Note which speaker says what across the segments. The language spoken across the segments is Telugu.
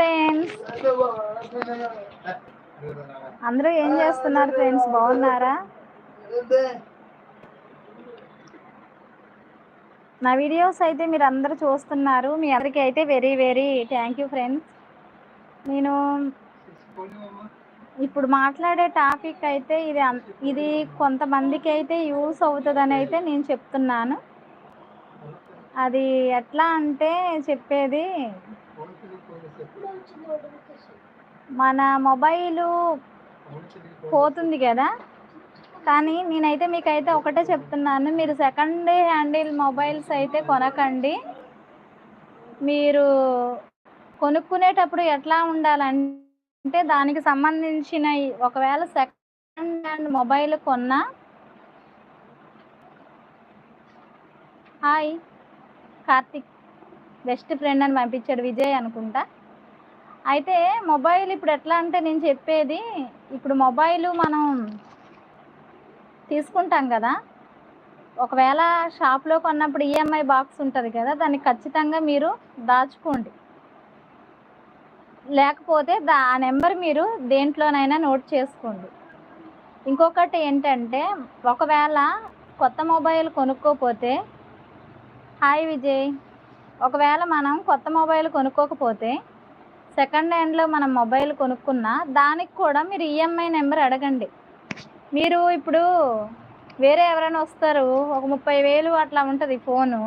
Speaker 1: ఫ్రెండ్స్. అందరూ ఏం చేస్తున్నారు ఫ్రెండ్స్? బాగున్నారా? నా వీడియోస్ అయితే మీరు అందరూ చూస్తున్నారు. మీ అందరికీ అయితే very very thank you friends నేను ఇప్పుడు మాట్లాడే టాపిక్ అయితే ఇది ఇది కొంతమందికి అయితే యూస్ అవుతుందని అయితే నేను చెప్తున్నాను. అది ఎట్లా అంటే చెప్పేది మన మొబైలు పోతుంది కదా? కానీ నేనైతే మీకైతే ఒకటే చెప్తున్నాను. మీరు సెకండ్ హ్యాండిల్ మొబైల్స్ అయితే కొనకండి. మీరు కొనుక్కునేటప్పుడు ఎట్లా ఉండాలంటే దానికి సంబంధించిన ఒకవేళ సెకండ్ హ్యాండ్ మొబైల్ కొన్నా హాయ్ కార్తిక్ బెస్ట్ ఫ్రెండ్ అని పంపించాడు విజయ్ అనుకుంటా. అయితే మొబైల్ ఇప్పుడు ఎట్లా అంటే నేను చెప్పేది ఇప్పుడు మొబైల్ మనం తీసుకుంటాం కదా. ఒకవేళ షాప్లో కొన్నప్పుడు ఈఎంఐ బాక్స్ ఉంటుంది కదా దాన్ని ఖచ్చితంగా మీరు దాచుకోండి. లేకపోతే దా ఆ నెంబర్ మీరు దేంట్లోనైనా నోట్ చేసుకోండి. ఇంకొకటి ఏంటంటే ఒకవేళ కొత్త మొబైల్ కొనుక్కోపోతే హాయ్ విజయ్. ఒకవేళ మనం కొత్త మొబైల్ కొనుక్కోకపోతే సెకండ్ హ్యాండ్లో మనం మొబైల్ కొనుక్కున్నా దానికి కూడా మీరు ఈఎంఐ నెంబర్ అడగండి. మీరు ఇప్పుడు వేరే ఎవరైనా వస్తారు ఒక ముప్పై వేలు అట్లా ఉంటుంది ఫోను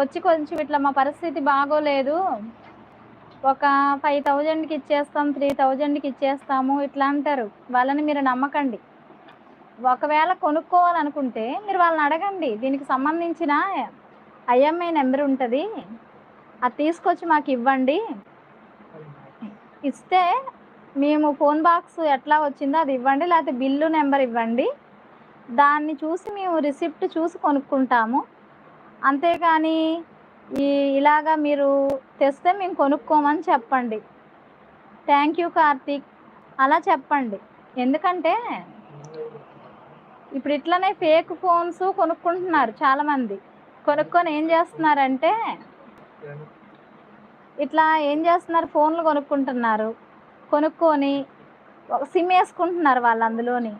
Speaker 1: వచ్చి కొంచెం ఇట్లా మా పరిస్థితి బాగోలేదు ఒక ఫైవ్ థౌజండ్కి ఇచ్చేస్తాం త్రీ థౌజండ్కి ఇచ్చేస్తాము ఇట్లా అంటారు. వాళ్ళని మీరు నమ్మకండి. ఒకవేళ కొనుక్కోవాలనుకుంటే మీరు వాళ్ళని అడగండి. దీనికి సంబంధించిన ఐఎంఐ నెంబర్ ఉంటుంది. అది తీసుకొచ్చి మాకు ఇవ్వండి. ఇస్తే మేము ఫోన్ బాక్స్ ఎట్లా వచ్చిందో అది ఇవ్వండి లేకపోతే బిల్లు నెంబర్ ఇవ్వండి. దాన్ని చూసి మేము రిసిప్ట్ చూసి కొనుక్కుంటాము. అంతేగాని ఈ ఇలాగా మీరు తెస్తే మేము కొనుక్కోమని చెప్పండి. Thank you Karthik. అలా చెప్పండి. ఎందుకంటే ఇప్పుడు ఇట్లనే ఫేక్ ఫోన్స్ కొనుక్కుంటున్నారు చాలామంది. కొనుక్కొని ఏం చేస్తున్నారంటే ఇట్లా ఏం చేస్తున్నారు? ఫోన్లు కొనుక్కుంటున్నారు. కొనుక్కొని ఒక సిమ్ వేసుకుంటున్నారు వాళ్ళు అందులోని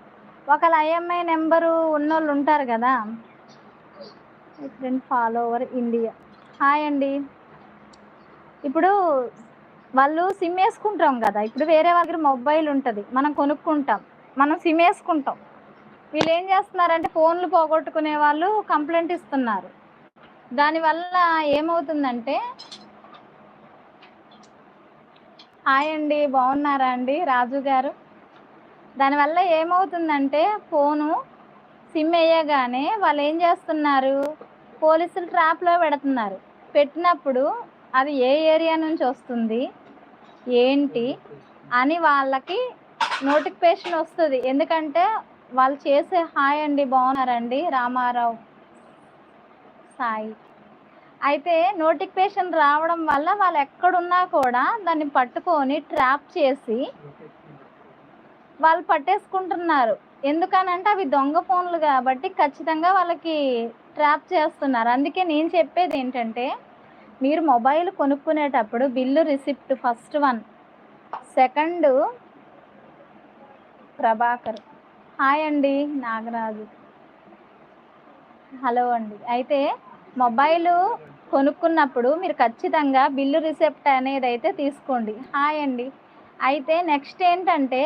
Speaker 1: ఒకళ్ళ ఐఎంఐ నెంబరు ఉన్నోళ్ళు ఉంటారు కదా? Friend follower India. హాయ్ అండి. ఇప్పుడు వాళ్ళు సిమ్ వేసుకుంటాం కదా? ఇప్పుడు వేరే వాళ్ళ దగ్గర మొబైల్ ఉంటుంది. మనం కొనుక్కుంటాం. మనం సిమ్ వేసుకుంటాం. వీళ్ళు ఏం చేస్తున్నారంటే ఫోన్లు పోగొట్టుకునే వాళ్ళు కంప్లైంట్ ఇస్తున్నారు. దానివల్ల ఏమవుతుందంటే హాయ్ అండి బాగున్నారా అండి? రాజు గారు. దానివల్ల ఏమవుతుందంటే ఫోను సిమ్ వేయగానే వాళ్ళు ఏం చేస్తున్నారు? పోలీసులు ట్రాప్లో పెడుతున్నారు. పెట్టినప్పుడు అది ఏ ఏరియా నుంచి వస్తుంది? ఏంటి? అని వాళ్ళకి నోటిఫికేషన్ వస్తుంది. ఎందుకంటే వాళ్ళు చేసే హాయ్ అండి బాగున్నారండి రామారావు సాయి. అయితే నోటిఫికేషన్ రావడం వల్ల వాళ్ళు ఎక్కడున్నా కూడా దాన్ని పట్టుకొని ట్రాప్ చేసి వాళ్ళు పట్టేసుకుంటున్నారు. ఎందుకనంటే అవి దొంగ ఫోన్లు కాబట్టి ఖచ్చితంగా వాళ్ళకి ట్రాప్ చేస్తున్నారు. అందుకే నేను చెప్పేది ఏంటంటే మీరు mobile కొనుక్కునేటప్పుడు bill receipt first one second Prabhakar. Hi అండి నాగరాజు. హలో అండి. అయితే మొబైలు కొనుక్కున్నప్పుడు మీరు ఖచ్చితంగా బిల్లు రిసెప్ట్ అనేది అయితే తీసుకోండి. హాయ్ అండి. అయితే నెక్స్ట్ ఏంటంటే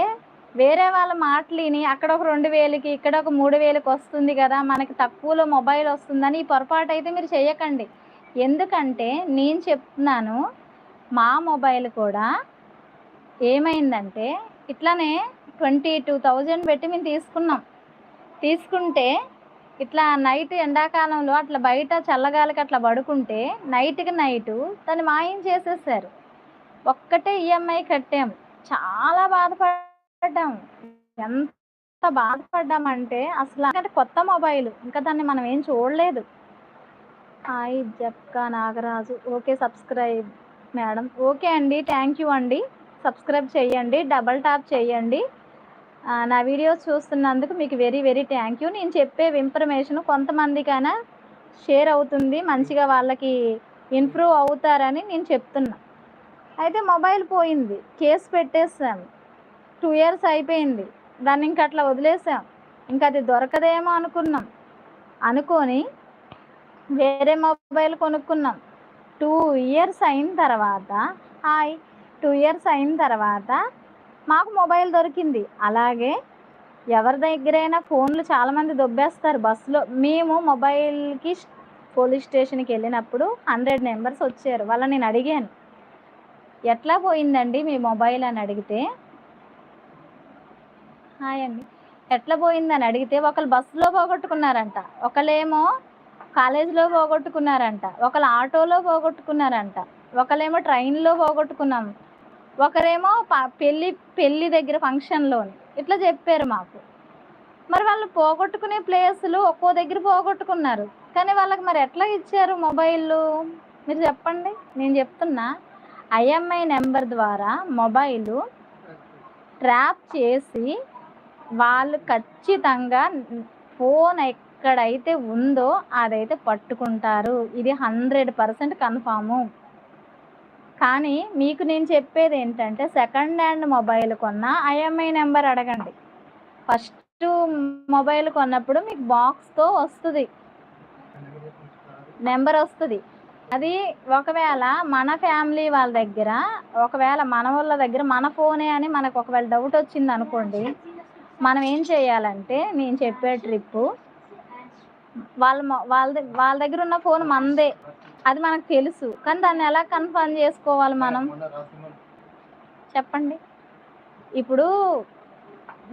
Speaker 1: వేరే వాళ్ళ మాటలిని అక్కడ ఒక రెండు వేలకి ఇక్కడ ఒక మూడు వేలకి వస్తుంది కదా మనకి తక్కువలో మొబైల్ వస్తుందని ఈ పొరపాటు అయితే మీరు చేయకండి. ఎందుకంటే నేను చెప్తున్నాను మా మొబైల్ కూడా ఏమైందంటే ఇట్లానే ట్వంటీ టూ థౌజండ్ పెట్టి మేము తీసుకున్నాం. తీసుకుంటే ఇట్లా నైట్ ఎండాకాలంలో అట్లా బయట చల్లగాలికి అట్లా పడుకుంటే నైట్కి నైటు దాన్ని మాయం చేసేసారు. ఒక్కటే ఈఎంఐ కట్టాం చాలా బాధపడ్డాము. ఎంత బాధపడ్డామంటే అసలు అంటే కొత్త మొబైల్. ఇంకా దాన్ని మనం ఏం చూడలేదు. Hi Jakka Nagaraju. Okay subscribe madam. Okay అండి. థ్యాంక్ యూ అండి. సబ్స్క్రైబ్ చేయండి. డబల్ టాప్ చేయండి. నా వీడియోస్ చూస్తున్నందుకు మీకు వెరీ వెరీ థ్యాంక్ యూ నేను చెప్పే ఇన్ఫర్మేషన్ కొంతమందికైనా షేర్ అవుతుంది మంచిగా వాళ్ళకి ఇంప్రూవ్ అవుతారని నేను చెప్తున్నా. అయితే మొబైల్ పోయింది. కేసు పెట్టేసాం. టూ ఇయర్స్ అయిపోయింది. దాన్ని ఇంక అట్లా వదిలేసాం. ఇంకా అది దొరకదేమో అనుకున్నాం. అనుకొని వేరే మొబైల్ కొనుక్కున్నాం. టూ ఇయర్స్ అయిన తర్వాత హాయ్ టూ ఇయర్స్ అయిన తర్వాత మాకు మొబైల్ దొరికింది. అలాగే ఎవరి దగ్గరైనా ఫోన్లు చాలామంది దొబ్బేస్తారు బస్సులో. మేము మొబైల్కి పోలీస్ స్టేషన్కి వెళ్ళినప్పుడు హండ్రెడ్ నెంబర్స్ వచ్చారు. వాళ్ళని నేను అడిగాను. ఎట్లా పోయిందండి మీ మొబైల్ అని అడిగితే హాయ్ అండి. ఎట్లా పోయిందని అడిగితే ఒకళ్ళు బస్సులో పోగొట్టుకున్నారంట. ఒకళ్ళేమో కాలేజీలో పోగొట్టుకున్నారంట. ఒకళ్ళు ఆటోలో పోగొట్టుకున్నారంట. ఒకళ్ళేమో ట్రైన్లో పోగొట్టుకున్నాం. ఒకరేమో పెళ్ళి పెళ్ళి దగ్గర ఫంక్షన్లోని ఇట్లా చెప్పారు మాకు. మరి వాళ్ళు పోగొట్టుకునే ప్లేసులు ఒక్కో దగ్గర పోగొట్టుకున్నారు. కానీ వాళ్ళకి మరి ఎట్లా ఇచ్చారు మొబైల్ మీరు చెప్పండి. నేను చెప్తున్నా. ఐఎంఐ నెంబర్ ద్వారా మొబైల్ ట్రాప్ చేసి వాళ్ళు ఖచ్చితంగా ఫోన్ ఎక్కడైతే ఉందో అదైతే పట్టుకుంటారు. ఇది హండ్రెడ్ పర్సెంట్ కన్ఫాము కానీ మీకు నేను చెప్పేది ఏంటంటే సెకండ్ హ్యాండ్ మొబైల్ కొన్న ఐఎంఐ నెంబర్ అడగండి. ఫస్ట్ మొబైల్ కొన్నప్పుడు మీకు బాక్స్తో వస్తుంది. నెంబర్ వస్తుంది. అది ఒకవేళ మన ఫ్యామిలీ వాళ్ళ దగ్గర ఒకవేళ మన వాళ్ళ దగ్గర మన ఫోనే అని మనకు ఒకవేళ డౌట్ వచ్చింది అనుకోండి మనం ఏం చేయాలంటే నేను చెప్పే ట్రిప్పు వాళ్ళ వాళ్ళ వాళ్ళ దగ్గర ఉన్న ఫోన్ మనదే అది మనకు తెలుసు. కానీ దాన్ని ఎలా కన్ఫర్మ్ చేసుకోవాలి మనం? చెప్పండి. ఇప్పుడు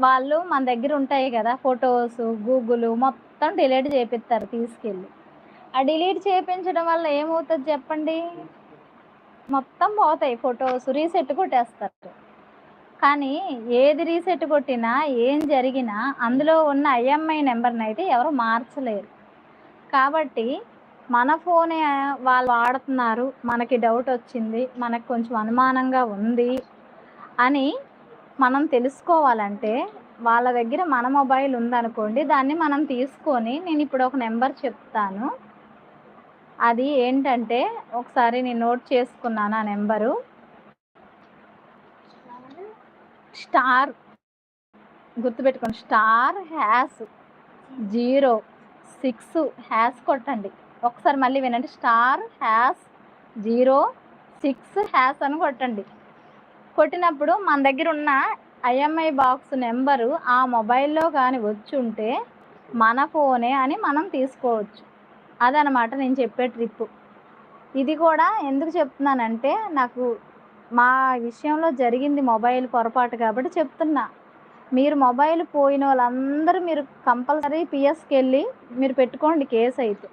Speaker 1: వాళ్ళు మన దగ్గర ఉంటాయి కదా ఫొటోస్ గూగుల్ మొత్తం డిలీట్ చేపిస్తారు తీసుకెళ్ళి. ఆ డిలీట్ చేయించడం వల్ల ఏమవుతుంది చెప్పండి? మొత్తం పోతాయి ఫొటోస్ రీసెట్ కొట్టేస్తారు. కానీ ఏది రీసెట్ కొట్టినా ఏం జరిగినా అందులో ఉన్న ఐఎంఐ నెంబర్ని అయితే ఎవరు మార్చలేరు. కాబట్టి మన ఫోనే వాళ్ళు వాడుతున్నారు. మనకి డౌట్ వచ్చింది. మనకు కొంచెం అనుమానంగా ఉంది అని మనం తెలుసుకోవాలంటే వాళ్ళ దగ్గర మన మొబైల్ ఉందనుకోండి దాన్ని మనం తీసుకొని నేను ఇప్పుడు ఒక నెంబర్ చెప్తాను. అది ఏంటంటే ఒకసారి నేను నోట్ చేసుకున్నాను ఆ నెంబరు. స్టార్ గుర్తుపెట్టుకోండి. Star hash zero six hash కొట్టండి. ఒకసారి మళ్ళీ వినండి. Star hash zero six hash అని కొట్టండి. కొట్టినప్పుడు మన దగ్గర ఉన్న ఐఎంఐ బాక్స్ నెంబరు ఆ మొబైల్లో కానీ వచ్చి ఉంటే మన ఫోనే అని మనం తీసుకోవచ్చు. అదనమాట నేను చెప్పే ట్రిప్పు. ఇది కూడా ఎందుకు చెప్తున్నానంటే నాకు మా విషయంలో జరిగింది మొబైల్ పొరపాటు కాబట్టి చెప్తున్నా. మీరు మొబైల్ పోయిన వాళ్ళందరూ మీరు కంపల్సరీ పిఎస్కి వెళ్ళి మీరు పెట్టుకోండి కేసు అయితే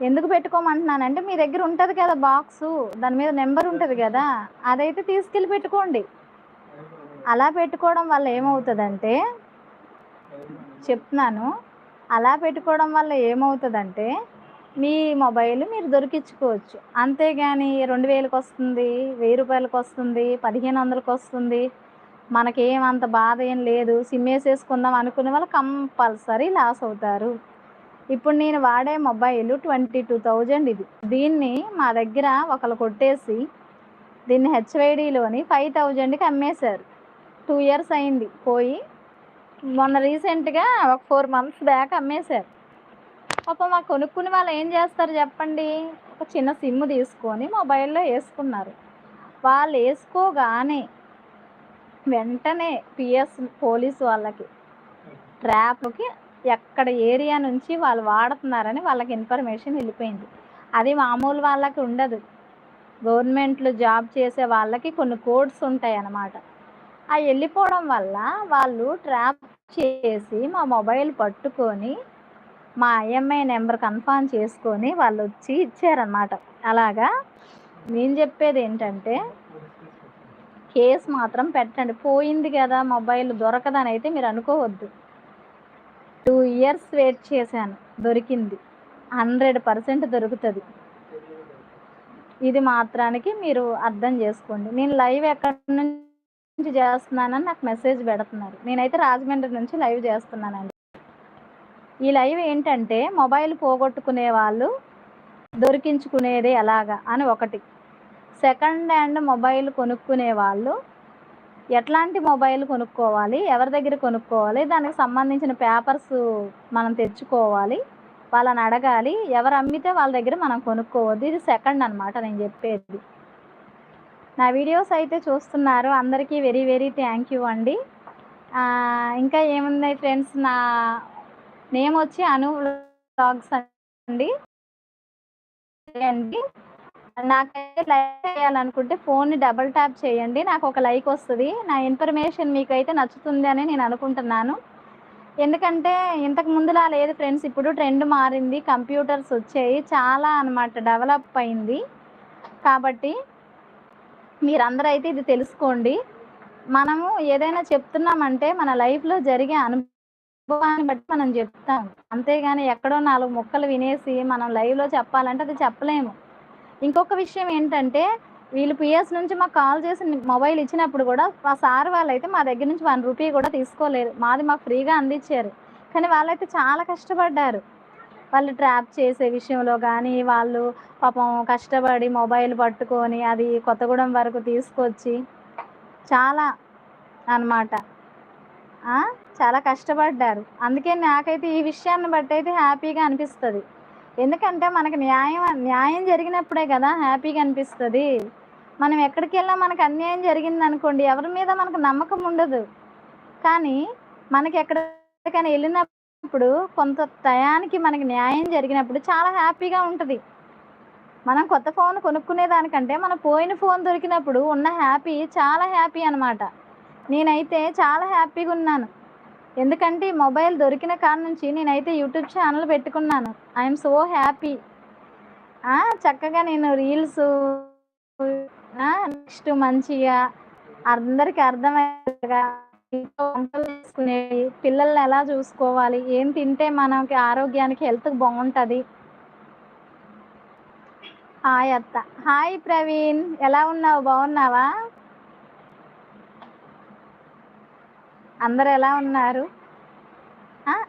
Speaker 1: ఎందుకు పెట్టుకోమంటున్నానంటే మీ దగ్గర ఉంటుంది కదా బాక్సు దాని మీద నెంబర్ ఉంటుంది కదా అదైతే తీసుకెళ్ళి పెట్టుకోండి. అలా పెట్టుకోవడం వల్ల ఏమవుతుందంటే చెప్తున్నాను అలా పెట్టుకోవడం వల్ల ఏమవుతుందంటే మీ మొబైల్ మీరు దొరికించుకోవచ్చు. అంతేగాని రెండు వేలకు వస్తుంది వెయ్యి రూపాయలకు వస్తుంది పదిహేను వందలకు వస్తుంది. మనకేం అంత బాధ ఏం లేదు. సిమ్ వేసేసుకుందాం అనుకునే వాళ్ళు కంపల్సరీ లాస్ అవుతారు. ఇప్పుడు నేను వాడే మొబైల్ ట్వంటీ టూ థౌజండ్ ఇది. దీన్ని మా దగ్గర ఒకరు కొట్టేసి దీన్ని హెచ్వైడిలోని ఫైవ్ థౌజండ్కి అమ్మేశారు. టూ ఇయర్స్ అయింది పోయి మొన్న రీసెంట్గా ఒక ఫోర్ మంత్స్ బ్యాక్ అమ్మేశారు. పాపం మా కొనుక్కునే వాళ్ళు ఏం చేస్తారు చెప్పండి? ఒక చిన్న సిమ్ తీసుకొని మొబైల్లో వేసుకున్నారు. వాళ్ళు వేసుకోగానే వెంటనే పిఎస్ పోలీస్ వాళ్ళకి ట్రాప్కి ఎక్కడ ఏరియా నుంచి వాళ్ళు వాడుతున్నారని వాళ్ళకి ఇన్ఫర్మేషన్ వెళ్ళిపోయింది. అది మామూలు వాళ్ళకి ఉండదు. గవర్నమెంట్లో జాబ్ చేసే వాళ్ళకి కొన్ని కోడ్స్ ఉంటాయి అన్నమాట ఆ వెళ్ళిపోవడం వల్ల వాళ్ళు ట్రాప్ చేసి మా మొబైల్ పట్టుకొని మా ఐఎంఐ నెంబర్ కన్ఫర్మ్ చేసుకొని వాళ్ళు వచ్చి ఇచ్చారనమాట అలాగా నేను చెప్పేది ఏంటంటే కేసు మాత్రం పెట్టండి. పోయింది కదా మొబైల్ దొరకదని అయితే మీరు అనుకోవద్దు. టూ ఇయర్స్ వెయిట్ చేశాను. దొరికింది. హండ్రెడ్ పర్సెంట్ దొరుకుతుంది. ఇది మాత్రానికి మీరు అర్థం చేసుకోండి. నేను లైవ్ ఎక్కడి నుంచి చేస్తున్నానని నాకు మెసేజ్ పెడుతున్నారు. నేనైతే రాజమండ్రి నుంచి లైవ్ చేస్తున్నానండి. ఈ లైవ్ ఏంటంటే మొబైల్ పోగొట్టుకునే వాళ్ళు దొరికించుకునేది ఎలాగా అని ఒకటి. సెకండ్ హ్యాండ్ మొబైల్ కొనుక్కునే వాళ్ళు ఎట్లాంటి మొబైల్ కొనుక్కోవాలి? ఎవరి దగ్గర కొనుక్కోవాలి? దానికి సంబంధించిన పేపర్స్ మనం తెచ్చుకోవాలి. వాళ్ళని అడగాలి. ఎవరు అమ్మితే వాళ్ళ దగ్గర మనం కొనుక్కోవద్దు. ఇది సెకండ్ అనమాట నేను చెప్పేది. నా వీడియోస్ అయితే చూస్తున్నారు. అందరికీ వెరీ వెరీ థ్యాంక్ యూ అండి. ఇంకా ఏమున్నాయి ఫ్రెండ్స్? నా నేమ్ వచ్చి అను బ్లాగ్స్ అండి. అండి. నాకైతే లైక్ చేయాలనుకుంటే ఫోన్ని డబల్ ట్యాప్ చేయండి. నాకు ఒక లైక్ వస్తుంది. నా ఇన్ఫర్మేషన్ మీకైతే నచ్చుతుంది అని నేను అనుకుంటున్నాను. ఎందుకంటే ఇంతకు ముందులా లేదు ఫ్రెండ్స్. ఇప్పుడు ట్రెండ్ మారింది. కంప్యూటర్స్ వచ్చాయి. చాలా అన్నమాట డెవలప్ అయింది. కాబట్టి మీరందరూ అయితే ఇది తెలుసుకోండి. మనము ఏదైనా చెప్తున్నామంటే మన లైఫ్లో జరిగే అనుభవాన్ని బట్టి మనం చెప్తాం. అంతేగాని ఎక్కడో నాలుగు ముక్కలు వినేసి మనం లైవ్లో చెప్పాలంటే అది చెప్పలేము. ఇంకొక విషయం ఏంటంటే వీళ్ళు పిఎస్ నుంచి మాకు కాల్ చేసి మొబైల్ ఇచ్చినప్పుడు కూడా మా సార్ వాళ్ళైతే మా దగ్గర నుంచి వన్ రూపీ కూడా తీసుకోలేరు మాది మాకు ఫ్రీగా అందించారు. కానీ వాళ్ళైతే చాలా కష్టపడ్డారు. వాళ్ళు ట్రాప్ చేసే విషయంలో కానీ వాళ్ళు పాపం కష్టపడి మొబైల్ పట్టుకొని అది కొత్తగూడెం వరకు తీసుకొచ్చి చాలా అన్నమాట. చాలా కష్టపడ్డారు. అందుకే నాకైతే ఈ విషయాన్ని బట్టి అయితే హ్యాపీగా అనిపిస్తుంది. ఎందుకంటే మనకు న్యాయం న్యాయం జరిగినప్పుడే కదా హ్యాపీగా అనిపిస్తుంది. మనం ఎక్కడికి వెళ్ళా మనకు అన్యాయం జరిగింది అనుకోండి ఎవరి మీద మనకు నమ్మకం ఉండదు. కానీ మనకి ఎక్కడికైనా వెళ్ళినప్పుడు కొంత టయానికి మనకి న్యాయం జరిగినప్పుడు చాలా హ్యాపీగా ఉంటుంది. మనం కొత్త ఫోన్ కొనుక్కునే దానికంటే మన పోయిన ఫోన్ దొరికినప్పుడు ఉన్న హ్యాపీ చాలా హ్యాపీ అనమాట నేనైతే చాలా హ్యాపీగా ఉన్నాను. ఎందుకంటే ఈ మొబైల్ దొరికిన కాడ నుంచి నేనైతే యూట్యూబ్ ఛానల్ పెట్టుకున్నాను. I'm so happy. చక్కగా నేను రీల్స్ నెక్స్ట్ మంచిగా అందరికి అర్థమయ్యేగా వంటలు చేసుకునేవి పిల్లల్ని ఎలా చూసుకోవాలి ఏం తింటే మనకి ఆరోగ్యానికి హెల్త్ బాగుంటుంది. హాయ్ అత్త. హాయ్ ప్రవీణ్. ఎలా ఉన్నావు? బాగున్నావా? అందరు ఎలా ఉన్నారు?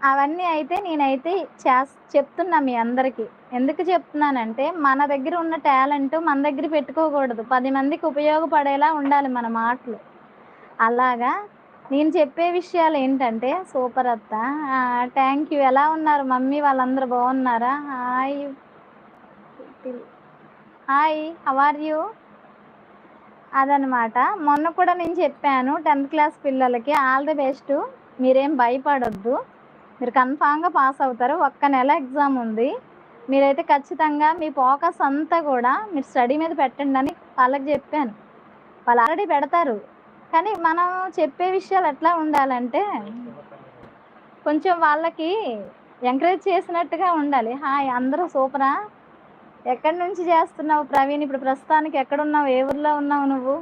Speaker 1: అవన్నీ అయితే నేనైతే చేస్ చెప్తున్నా మీ అందరికీ. ఎందుకు చెప్తున్నానంటే మన దగ్గర ఉన్న టాలెంట్ మన దగ్గర పెట్టుకోకూడదు. పది మందికి ఉపయోగపడేలా ఉండాలి మన మాటలు. అలాగా నేను చెప్పే విషయాలు ఏంటంటే సూపర్ అత్త. Thank you. ఎలా ఉన్నారు మమ్మీ? వాళ్ళందరూ బాగున్నారా? Hi. Hi. How are you? అదనమాట. మొన్న కూడా నేను చెప్పాను టెన్త్ క్లాస్ పిల్లలకి ఆల్ ది బెస్ట్. మీరేం భయపడొద్దు. మీరు కన్ఫామ్గా పాస్ అవుతారు. ఒక్క నెల ఎగ్జామ్ ఉంది. మీరైతే ఖచ్చితంగా మీ ఫోకస్ అంతా కూడా మీరు స్టడీ మీద పెట్టండి అని వాళ్ళకి చెప్పాను. వాళ్ళు ఆల్రెడీ పెడతారు. కానీ మనం చెప్పే విషయాలు ఎట్లా ఉండాలంటే కొంచెం వాళ్ళకి ఎంకరేజ్ చేసినట్టుగా ఉండాలి. హాయ్ అందరూ సూపరా? ఎక్కడి నుంచి చేస్తున్నావు ప్రవీణ్? ఇప్పుడు ప్రస్తుతానికి ఎక్కడున్నావు? ఏ ఊర్లో ఉన్నావు నువ్వు?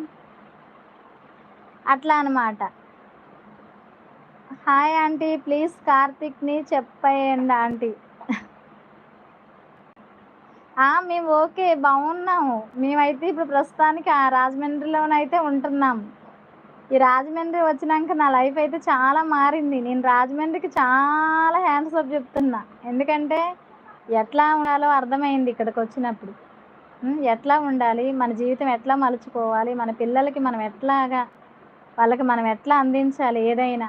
Speaker 1: అట్లా అనమాట హాయ్ ఆంటీ ప్లీజ్ కార్తిక్ని చెప్పేయండి ఆంటీ ఆ, మేము ఓకే బాగున్నాము. మేమైతే ఇప్పుడు ప్రస్తుతానికి ఆ రాజమండ్రిలోనైతే ఉంటున్నాము ఈ రాజమండ్రి వచ్చినాక నా లైఫ్ అయితే చాలా మారింది. నేను రాజమండ్రికి చాలా హ్యాండ్స్ అప్ చెప్తున్నా. ఎందుకంటే ఎట్లా ఉండాలో అర్థమైంది ఇక్కడికి వచ్చినప్పుడు. ఎట్లా ఉండాలి? మన జీవితం ఎట్లా మలుచుకోవాలి? మన పిల్లలకి మనం ఎట్లాగా వాళ్ళకి మనం ఎట్లా అందించాలి ఏదైనా?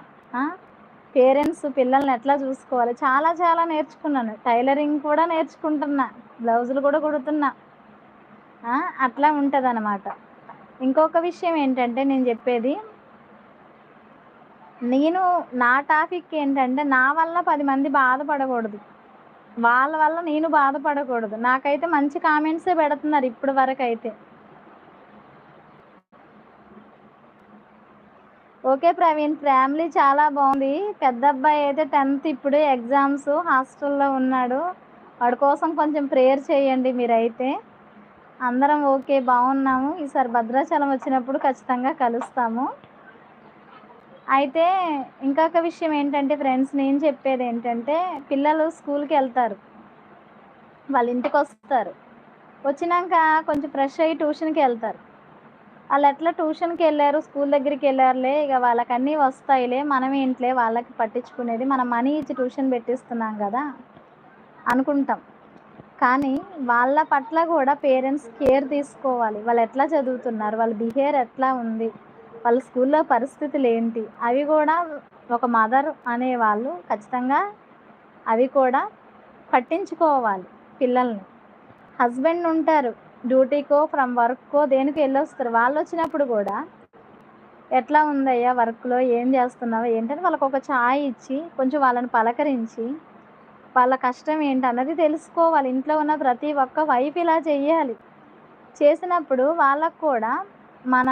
Speaker 1: పేరెంట్స్ పిల్లల్ని ఎట్లా చూసుకోవాలి? చాలా చాలా నేర్చుకున్నాను. టైలరింగ్ కూడా నేర్చుకుంటున్నా. బ్లౌజులు కూడా కుడుతున్నా. ఆ, అట్లా ఉంటుంది ఇంకొక విషయం ఏంటంటే నేను చెప్పేది నేను నా టాపిక్ ఏంటంటే నా వల్ల పది మంది బాధపడకూడదు. వాళ్ళ వల్ల నేను బాధపడకూడదు. నాకైతే మంచి కామెంట్సే పెడుతున్నారు ఇప్పటి వరకు అయితే ఓకే ప్రవీణ్ ఫ్యామిలీ చాలా బాగుంది. పెద్ద అబ్బాయి అయితే టెన్త్ ఇప్పుడు ఎగ్జామ్స్ హాస్టల్లో ఉన్నాడు. వాడి కోసం కొంచెం ప్రేయర్ చేయండి మీరైతే. అందరం ఓకే బాగున్నాము. ఈసారి భద్రాచలం వచ్చినప్పుడు ఖచ్చితంగా కలుస్తాము. అయితే ఇంకొక విషయం ఏంటంటే ఫ్రెండ్స్ నేను చెప్పేది ఏంటంటే పిల్లలు స్కూల్కి వెళ్తారు. వాళ్ళ ఇంటికి వస్తారు. వచ్చినాక కొంచెం ఫ్రెష్ అయ్యి ట్యూషన్కి వెళ్తారు. వాళ్ళు ఎట్లా ట్యూషన్కి వెళ్ళారు స్కూల్ దగ్గరికి వెళ్ళారులే ఇక వాళ్ళకన్నీ వస్తాయిలే మనం ఏంట్లే వాళ్ళకి పట్టించుకునేది మనం మనీ ఇచ్చి ట్యూషన్ పెట్టిస్తున్నాం కదా అనుకుంటాం. కానీ వాళ్ళ పట్ల కూడా పేరెంట్స్ కేర్ తీసుకోవాలి. వాళ్ళు ఎట్లా చదువుతున్నారు? వాళ్ళ బిహేవియర్ ఎట్లా ఉంది? వాళ్ళ స్కూల్లో పరిస్థితులు ఏంటి? అవి కూడా ఒక మదర్ అనేవాళ్ళు ఖచ్చితంగా అవి కూడా పట్టించుకోవాలి పిల్లల్ని. హస్బెండ్ ఉంటారు డ్యూటీకో ఫ్రమ్ వర్క్కో దేనికి వెళ్ళొస్తారు. వాళ్ళు వచ్చినప్పుడు కూడా ఎట్లా ఉందయ్యా వర్క్లో? ఏం చేస్తున్నావు? ఏంటని వాళ్ళకి ఒక ఛాయ్ ఇచ్చి కొంచెం వాళ్ళని పలకరించి వాళ్ళ కష్టం ఏంటి అన్నది తెలుసుకోవాలి. ఇంట్లో ఉన్న ప్రతి ఒక్క వైఫ్ ఇలా చేయాలి చేసినప్పుడు వాళ్ళకు కూడా మన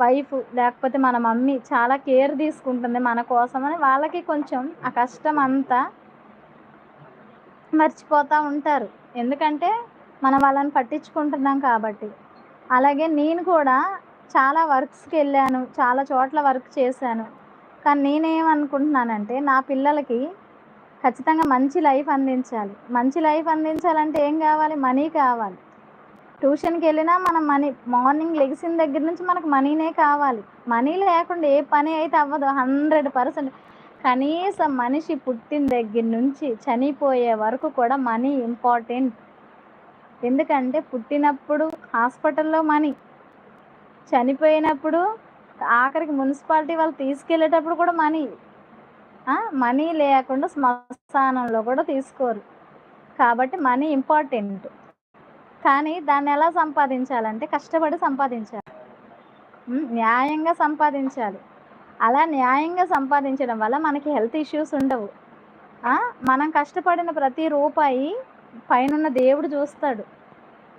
Speaker 1: వైఫ్ లేకపోతే మన మమ్మీ చాలా కేర్ తీసుకుంటుంది మన కోసమని వాళ్ళకి కొంచెం ఆ కష్టం అంతా మర్చిపోతూ ఉంటారు. ఎందుకంటే మనం వాళ్ళని పట్టించుకుంటున్నాం కాబట్టి. అలాగే నేను కూడా చాలా వర్క్స్కి వెళ్ళాను చాలా చోట్ల వర్క్ చేశాను. కానీ నేనేమనుకుంటున్నానంటే నా పిల్లలకి ఖచ్చితంగా మంచి లైఫ్ అందించాలి. మంచి లైఫ్ అందించాలంటే ఏం కావాలి? మనీ కావాలి. ట్యూషన్కి వెళ్ళినా మనం మనీ మార్నింగ్ లెగిసిన దగ్గర నుంచి మనకు మనీనే కావాలి. మనీ లేకుండా ఏ పని అయితే అవ్వదు. Hundred percent. కనీసం మనిషి పుట్టిన దగ్గర నుంచి చనిపోయే వరకు కూడా మనీ ఇంపార్టెంట్. ఎందుకంటే పుట్టినప్పుడు హాస్పిటల్లో మనీ చనిపోయినప్పుడు ఆఖరికి మున్సిపాలిటీ వాళ్ళు తీసుకెళ్ళేటప్పుడు కూడా మనీ. మనీ లేకుండా శ్మశానంలో కూడా తీసుకోరు. కాబట్టి మనీ ఇంపార్టెంట్. కానీ దాన్ని ఎలా సంపాదించాలంటే కష్టపడి సంపాదించాలి. న్యాయంగా సంపాదించాలి. అలా న్యాయంగా సంపాదించడం వల్ల మనకి హెల్త్ ఇష్యూస్ ఉండవు. మనం కష్టపడిన ప్రతి రూపాయి పైనున్న దేవుడు చూస్తాడు.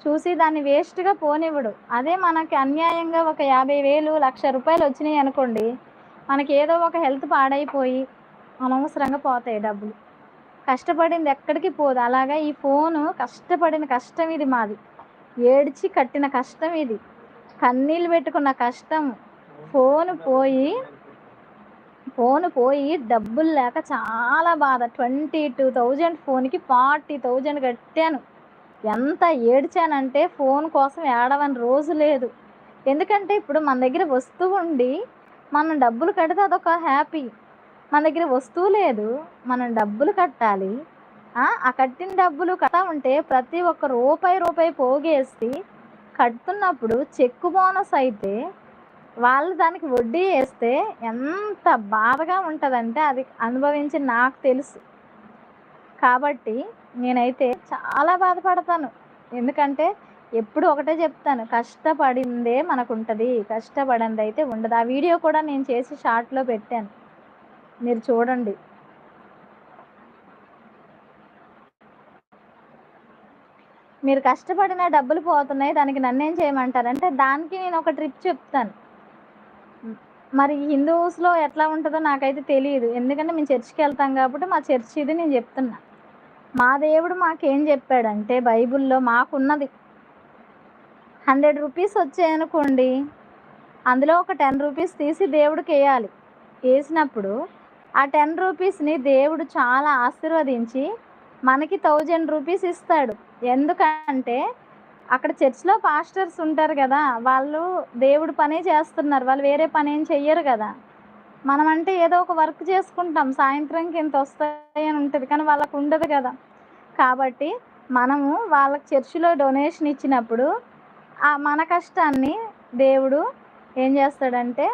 Speaker 1: చూసి దాన్ని వేస్ట్గా పోనివ్వడు. అదే మనకి అన్యాయంగా ఒక యాభై వేలు లక్ష రూపాయలు వచ్చినాయి అనుకోండి మనకి ఏదో ఒక హెల్త్ పాడైపోయి అనవసరంగా పోతాయి డబ్బులు. కష్టపడింది ఎక్కడికి పోదు. అలాగా ఈ ఫోను కష్టపడిన కష్టం ఇది మాది. ఏడ్చి కట్టిన కష్టం ఇది. కన్నీళ్ళు పెట్టుకున్న కష్టం. ఫోన్ పోయి ఫోన్ పోయి డబ్బులు లేక చాలా బాధ. ట్వంటీ టూ థౌజండ్ ఫోన్కి ఫార్టీ థౌజండ్ కట్టాను. ఎంత ఏడ్చానంటే ఫోన్ కోసం ఏడవని రోజు లేదు. ఎందుకంటే ఇప్పుడు మన దగ్గర వస్తువు ఉండి మనం డబ్బులు కడితే అదొక హ్యాపీ. మన దగ్గర వస్తువు లేదు. మనం డబ్బులు కట్టాలి. ఆ కట్టిన డబ్బులు కట్టా ఉంటే ప్రతి ఒక్క రూపాయి రూపాయి పోగేసి కడుతున్నప్పుడు చెక్కు బోనస్ అయితే వాళ్ళు దానికి వడ్డీ వేస్తే ఎంత బాధగా ఉంటుందంటే అది అనుభవించి నాకు తెలుసు. కాబట్టి నేనైతే చాలా బాధపడతాను. ఎందుకంటే ఎప్పుడు ఒకటే చెప్తాను కష్టపడిందే మనకు ఉంటుంది కష్టపడింది అయితే ఉండదు. ఆ వీడియో కూడా నేను చేసి షార్ట్లో పెట్టాను. మీరు చూడండి. మీరు కష్టపడిన డబ్బులు పోతున్నాయి దానికి నన్నేం చేయమంటారంటే దానికి నేను ఒక ట్రిప్ చెప్తాను. మరి హిందూస్లో ఎట్లా ఉంటుందో నాకైతే తెలియదు ఎందుకంటే మేము చర్చికి వెళ్తాం కాబట్టి మా చర్చ్ ఇది నేను చెప్తున్నా. మా దేవుడు మాకేం చెప్పాడంటే బైబిల్లో మాకున్నది. హండ్రెడ్ రూపీస్ వచ్చాయనుకోండి అందులో ఒక టెన్ రూపీస్ తీసి దేవుడికి వేయాలి. వేసినప్పుడు ఆ టెన్ రూపీస్ని దేవుడు చాలా ఆశీర్వదించి మనకి థౌజండ్ రూపీస్ ఇస్తాడు. ఎందుకంటే అక్కడ చర్చ్లో పాస్టర్స్ ఉంటారు కదా వాళ్ళు దేవుడు పనే చేస్తున్నారు. వాళ్ళు వేరే పని ఏం చెయ్యరు కదా. మనం అంటే ఏదో ఒక వర్క్ చేసుకుంటాం. సాయంత్రంకి ఇంత వస్తాయని ఉంటుంది కానీ వాళ్ళకు ఉండదు కదా. కాబట్టి మనము వాళ్ళకి చర్చిలో డొనేషన్ ఇచ్చినప్పుడు ఆ మన కష్టాన్ని దేవుడు ఏం చేస్తాడంటే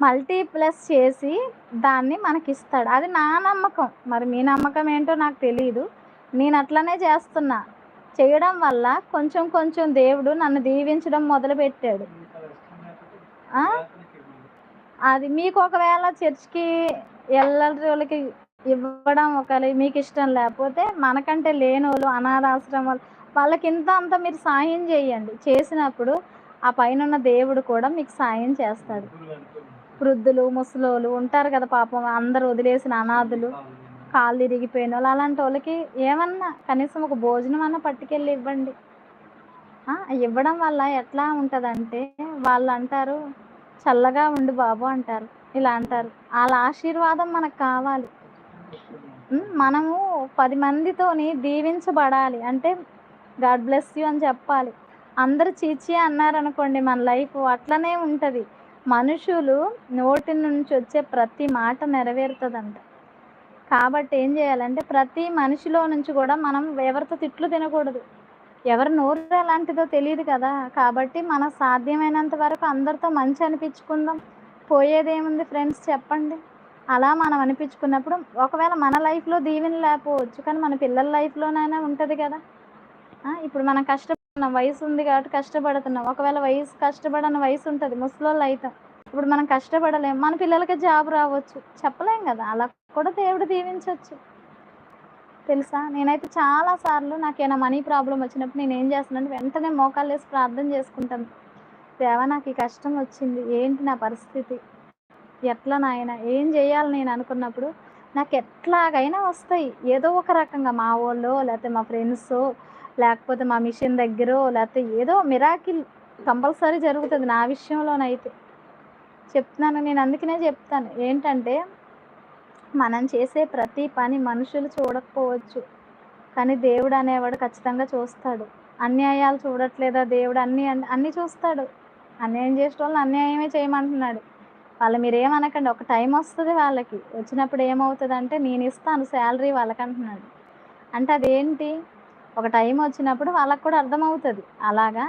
Speaker 1: మల్టీప్లస్ చేసి దాన్ని మనకిస్తాడు. అది నా నమ్మకం. మరి మీ నమ్మకం ఏంటో నాకు తెలియదు నేను అట్లనే చేస్తున్నా. చేయడం వల్ల కొంచెం కొంచెం దేవుడు నన్ను దీవించడం మొదలుపెట్టాడు. ఆ? అది మీకు ఒకవేళ చర్చ్కి వెళ్ళని వాళ్ళకి ఇవ్వడం ఒకవేళ మీకు ఇష్టం లేకపోతే మనకంటే లేని వాళ్ళు అనాథాశ్రమాలు వాళ్ళకి ఇంత అంత మీరు సాయం చేయండి. చేసినప్పుడు ఆ పైన ఉన్న దేవుడు కూడా మీకు సాయం చేస్తాడు. వృద్ధులు ముసలోళ్ళు ఉంటారు కదా పాపం అందరు వదిలేసిన అనాథులు కాళ్ళు ఇరిగిపోయిన వాళ్ళు అలాంటి వాళ్ళకి ఏమన్నా కనీసం ఒక భోజనం అన్నా పట్టుకెళ్ళి ఇవ్వండి. ఆ, ఇవ్వడం వల్ల ఎట్లా ఉంటుందంటే వాళ్ళు అంటారు చల్లగా ఉండు బాబు అంటారు. ఇలా అంటారు. వాళ్ళ ఆశీర్వాదం మనకు కావాలి. మనము పది మందితోని దీవించబడాలి. అంటే గాడ్ బ్లెస్ యూ అని చెప్పాలి. అందరు చీచి అన్నారనుకోండి మన లైఫ్ అట్లనే ఉంటుంది. మనుషులు నోటి నుంచి వచ్చే ప్రతి మాట నెరవేరుతుందంట. కాబట్టి ఏం చేయాలంటే ప్రతి మనిషిలో నుంచి కూడా మనం ఎవరితో తిట్లు తినకూడదు. ఎవరి నోరు ఎలాంటిదో తెలియదు కదా. కాబట్టి మన సాధ్యమైనంత వరకు అందరితో మంచి అనిపించుకుందాం. పోయేదేముంది ఫ్రెండ్స్ చెప్పండి. అలా మనం అనిపించుకున్నప్పుడు ఒకవేళ మన లైఫ్లో దీవెన లేకపోవచ్చు కానీ మన పిల్లల లైఫ్లోనైనా ఉంటుంది కదా. ఇప్పుడు మనం కష్టపడుతున్నాం వయసు ఉంది కాబట్టి కష్టపడుతున్నాం. ఒకవేళ వయసు కష్టపడని వయసు ఉంటుంది ముసలోళ్ళు అయితే. ఇప్పుడు మనం కష్టపడలేం. మన పిల్లలకి జాబ్ రావచ్చు. చెప్పలేం కదా. అలా కూడా దేవుడు దీవించవచ్చు తెలుసా? నేనైతే చాలా సార్లు నాకేమైనా మనీ ప్రాబ్లం వచ్చినప్పుడు నేను ఏం చేస్తున్నాను వెంటనే మోకాలు వేసి ప్రార్థన చేసుకుంటాను. దేవా నాకు ఈ కష్టం వచ్చింది. ఏంటి నా పరిస్థితి? ఎట్లా నాయన? ఏం చేయాలి నేను అనుకున్నప్పుడు నాకు ఎట్లాగైనా వస్తాయి. ఏదో ఒక రకంగా మా వాళ్ళు లేకపోతే మా ఫ్రెండ్స్ లేకపోతే మా మిషన్ దగ్గర లేకపోతే ఏదో మిరాకిల్ కంపల్సరీ జరుగుతుంది నా విషయంలోనైతే. చెప్తున్నాను నేను అందుకనే చెప్తాను. ఏంటంటే మనం చేసే ప్రతి పని మనుషులు చూడకపోవచ్చు. కానీ దేవుడు అనేవాడు ఖచ్చితంగా చూస్తాడు. అన్యాయాలు చూడట్లేదా దేవుడు? అన్ని అన్నీ చూస్తాడు. అన్యాయం చేసే వాళ్ళని అన్యాయమే చేయమంటున్నాడు. వాళ్ళు మీరేమనకండి ఒక టైం వస్తుంది వాళ్ళకి. వచ్చినప్పుడు ఏమవుతుంది అంటే నేను ఇస్తాను శాలరీ వాళ్ళకి అంటున్నాడు. అంటే అదేంటి? ఒక టైం వచ్చినప్పుడు వాళ్ళకు కూడా అర్థమవుతుంది. అలాగా?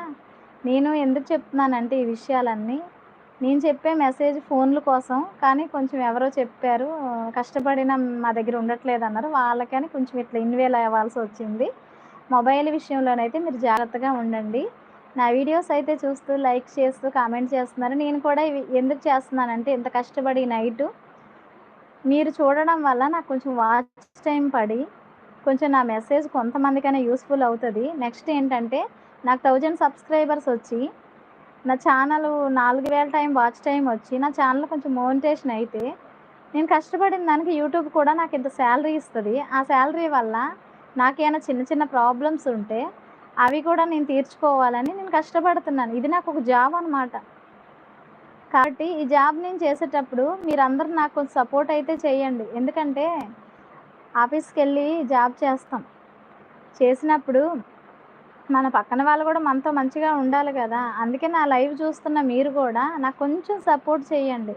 Speaker 1: నేను ఎందుకు చెప్తున్నానంటే ఈ విషయాలన్నీ. నేను చెప్పే మెసేజ్ ఫోన్ల కోసం కానీ కొంచెం ఎవరో చెప్పారు కష్టపడిన మా దగ్గర ఉండట్లేదు అన్నారు వాళ్ళకని కొంచెం ఇట్లా ఇన్వేల్ అవ్వాల్సి వచ్చింది. మొబైల్ విషయంలోనైతే మీరు జాగ్రత్తగా ఉండండి. నా వీడియోస్ అయితే చూస్తూ లైక్ చేస్తూ కామెంట్ చేస్తున్నారు. నేను కూడా ఇవి ఎందుకు చేస్తున్నానంటే ఇంత కష్టపడి నైట్ మీరు చూడడం వల్ల నాకు కొంచెం వాచ్ టైం పడి కొంచెం నా మెసేజ్ కొంతమందికైనా యూస్ఫుల్ అవుతుంది. నెక్స్ట్ ఏంటంటే నాకు థౌజండ్ సబ్స్క్రైబర్స్ వచ్చి నా ఛానల్ నాలుగు వేల టైం వాచ్ టైం వచ్చి నా ఛానల్ కొంచెం మోనిటేషన్ అయితే నేను కష్టపడిన దానికి యూట్యూబ్ కూడా నాకు ఇంత శాలరీ ఇస్తుంది. ఆ శాలరీ వల్ల నాకేమైనా చిన్న చిన్న ప్రాబ్లమ్స్ ఉంటే అవి కూడా నేను తీర్చుకోవాలని నేను కష్టపడుతున్నాను. ఇది నాకు ఒక జాబ్ అనమాట కాబట్టి ఈ జాబ్ నేను చేసేటప్పుడు మీరందరూ నాకు కొంచెం సపోర్ట్ అయితే చేయండి. ఎందుకంటే ఆఫీస్కి వెళ్ళి జాబ్ చేస్తాం. చేసినప్పుడు మన పక్కన వాళ్ళు కూడా మనతో మంచిగా ఉండాలి కదా. అందుకే నా లైవ్ చూస్తున్న మీరు కూడా నాకు కొంచెం సపోర్ట్ చేయండి.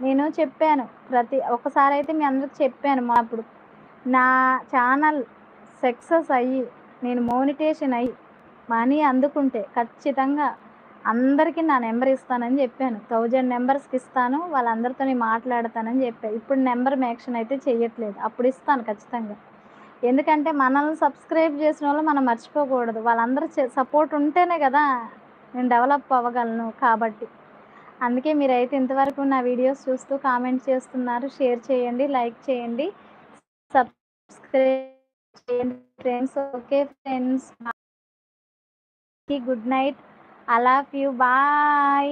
Speaker 1: నేను చెప్పాను ప్రతి ఒకసారి అయితే మీ అందరికి చెప్పాను మా అప్పుడు. నా ఛానల్ సక్సెస్ అయ్యి నేను మోనిటేషన్ అయ్యి మనీ అందుకుంటే ఖచ్చితంగా అందరికీ నా నెంబర్ ఇస్తానని చెప్పాను. థౌజండ్ నెంబర్స్కి ఇస్తాను వాళ్ళందరితో మాట్లాడతానని చెప్పాను ఇప్పుడు నెంబర్ మేక్షన్ అయితే చేయట్లేదు అప్పుడు ఇస్తాను ఖచ్చితంగా. ఎందుకంటే మనల్ని సబ్స్క్రైబ్ చేసిన వాళ్ళు మనం మర్చిపోకూడదు. వాళ్ళందరూ సపోర్ట్ ఉంటేనే కదా నేను డెవలప్ అవ్వగలను కాబట్టి. అందుకే మీరైతే ఇంతవరకు నా వీడియోస్ చూస్తూ కామెంట్ చేస్తున్నారు. షేర్ చేయండి లైక్ చేయండి సబ్స్క్రైబ్ చేయండి friends. Okay friends. Good night. I love you bye